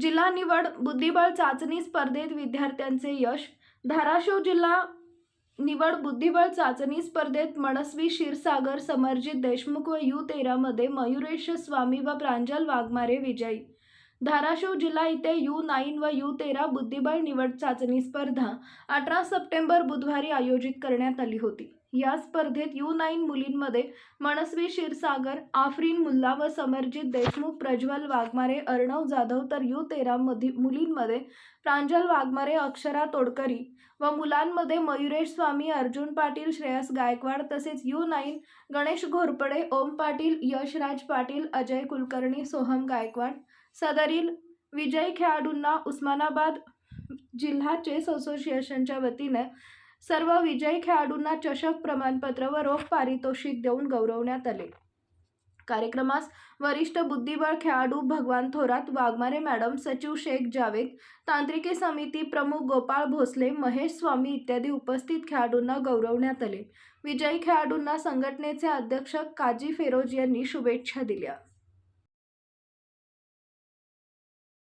जिल्हा निवड बुद्धिबळ चाचणी स्पर्धेत विद्यार्थ्यांचे यश. धाराशिव जिल्हा निवड बुद्धिबळ चाचणी स्पर्धेत मनस्वी क्षीरसागर समरजित देशमुख व यू तेरामध्ये मयुरेश स्वामी व प्रांजल वाघमारे विजयी. धाराशिव जिल्हा इथे यू नाईन व यू तेरा बुद्धिबळ निवड चाचणी स्पर्धा अठरा सप्टेंबर बुधवारी आयोजित करण्यात आली होती. या स्पर्धेत यू नाईन मुलींमध्ये मनस्वी क्षीरसागर आफरीन मुल्ला व समरजित देशमुख प्रज्वल वाघमारे अर्णव जाधव तर यू तेरा मधी मुलींमध्ये प्रांजल वाघमारे अक्षरा तोडकरी व मुलांमध्ये मयुरेश स्वामी अर्जुन पाटील श्रेयस गायकवाड तसेच यू नाईन गणेश घोरपडे ओम पाटील यशराज पाटील अजय कुलकर्णी सोहम गायकवाड सदरील विजयी खेळाडूंना उस्मानाबाद जिल्हा चेस असोसिएशनच्या वतीने सर्व विजयी खेळाडूंना चषक प्रमाणपत्र व रोख पारितोषिक देऊन गौरवण्यात आले. कार्यक्रमास वरिष्ठ बुद्धिबळ खेळाडू भगवान थोरात वाघमारे मॅडम सचिव शेख जावेद तांत्रिकी समिती प्रमुख गोपाळ भोसले महेश स्वामी इत्यादी उपस्थित खेळाडूंना गौरवण्यात आले. विजयी खेळाडूंना संघटनेचे अध्यक्ष काजी फेरोज यांनी शुभेच्छा दिल्या.